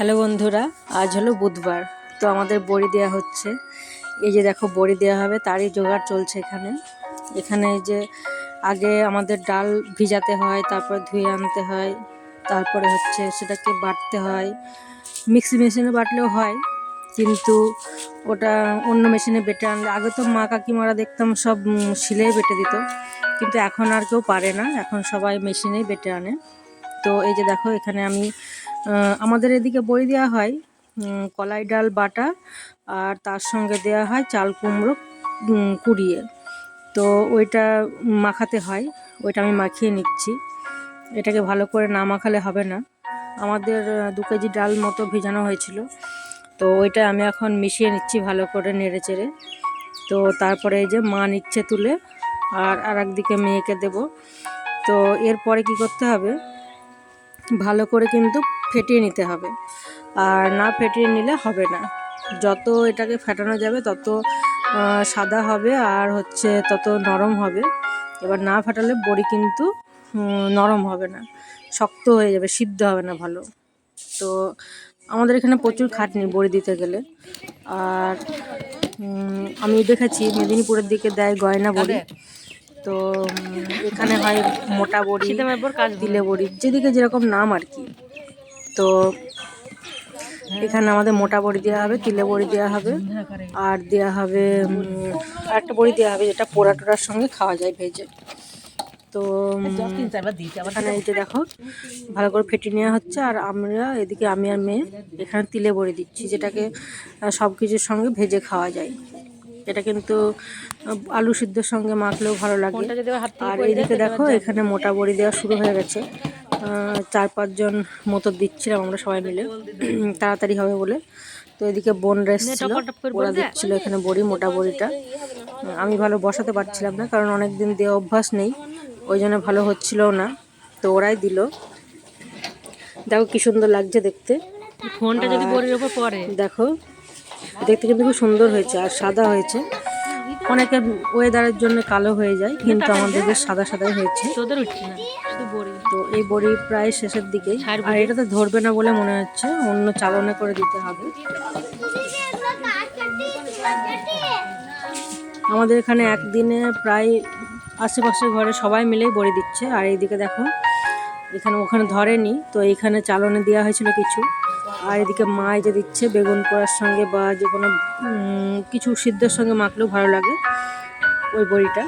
Hello বন্ধুরা, আজ হলো বুধবার, তো আমাদের বড়ি দেওয়া হচ্ছে। এই যে দেখো, বড়ি দেওয়া হবে, তারই জোগাড় চলছে এখানে। এখানে যে আগে আমাদের ডাল ভিজাতে হয়, তারপর ধুয়ে আনতে হয়, তারপরে হচ্ছে সেটাকে বাটতে হয়। মিক্সি মেশিনে বাটলেও হয়, কিন্তু ওটা অন্য মেশিনে বেটে আনলে আগে তো মা কাকিমারা দেখতাম সব শিলেই বেটে দিত, কিন্তু এখন আর কেউ পারে না, এখন সবাই মেশিনেই বেটে আনে। তো এই যে দেখো, এখানে আমি আমাদের এদিকে বড়ি দেওয়া হয় কলাই ডাল, বাটা, আর তার সঙ্গে দেওয়া হয় চাল কুমড়ো কুড়িয়ে। তো ওইটা মাখাতে হয়, ওইটা আমি মাখিয়ে নিচ্ছি। এটাকে ভালো করে না মাখালে হবে না। আমাদের দু কেজি ডাল মতো ভেজানো হয়েছিল। তো ওইটা আমি এখন মিশিয়ে নিচ্ছি ভালো করে নেড়ে চেড়ে। তো তারপরে এই যে মা নিচ্ছে তুলে, আর আর একদিকে মেয়েকে দেব। তো এরপরে কি করতে হবে ভালো করে কিন্তু ফেটিয়ে নিতে হবে। আর না ফেটিয়ে নিলে হবে না। যত এটাকে ফেটানো যাবে, তত সাদা হবে আর হচ্ছে তত নরম হবে। এবার না ফাটালে বড়ি কিন্তু নরম হবে না। শক্ত হয়ে যাবে, সিদ্ধ হবে না ভালো। তো আমাদের এখানে প্রচুর খাটনি বড়ি দিতে গেলে। আর আমি দেখেছি মেদিনীপুরের দিকে দেয় গয়না বড়ি। তো এখানে হয় মোটা বড়ি কাজ দিলে বড়ি যেদিকে যেরকম নাম আর কি। তো এখানে আমাদের মোটা বড়ি দেওয়া হবে তিলে বড়ি দেওয়া হবে আর দেওয়া হবে একটা বড়ি দেওয়া হবে যেটা পোড়া টোড়ার সঙ্গে খাওয়া যায় ভেজে। তো এখানে এই যে দেখো ভালো করে ফেটে নেওয়া হচ্ছে আর আমরা এদিকে আমি আর মেয়ে এখানে তিলে বড়ি দিচ্ছি যেটাকে সব কিছুর সঙ্গে ভেজে খাওয়া যায়। এটা কিন্তু আলু সিদ্ধর সঙ্গে মাখলেও ভালো লাগে। আর এইদিকে দেখো এখানে মোটা বড়ি দেওয়া শুরু হয়ে গেছে। চার পাঁচজন মতো দিচ্ছিলাম আমরা সবাই মিলে। তাড়াতাড়ি হবে বলে। তো এদিকে বোন রেসছিল ওরা দিচ্ছিল এখানে বড়ি মোটা বড়িটা। আমি ভালো বসাতে পারছিলাম না কারণ অনেক দিন দেওয়া অভ্যাস নেই। ওই জন্য ভালো হচ্ছিলও না। তো ওরাই দিল। দেখো কি সুন্দর লাগছে দেখতে। ফোনটা যদি বড়ির ওপর পড়ে। দেখো দেখতে কিন্তু খুব সুন্দর হয়েছে আর সাদা হয়েছে। অনেকের ওয়েদারের জন্য কালো হয়ে যায় কিন্তু আমাদের বেশ সাদা সাদাই হয়েছে। তো এই বড়ি প্রায় শেষের ছাড় আর এটা তো ধরবে না বলে মনে হচ্ছে অন্য চালনে করে দিতে হবে। আমাদের এখানে একদিনে প্রায় আশেপাশের ঘরে সবাই মিলেই বড়ি দিচ্ছে। আর এইদিকে দেখো এখানে ওখানে ধরেনি তো এইখানে চালনে দেওয়া হয়েছিল কিছু। আর এদিকে মা যা দিচ্ছে বেগুন পোড়ার সঙ্গে বা যে কোনো কিছু সিদ্ধের সঙ্গে মাখলেও ভালো লাগে ওই বড়িটা।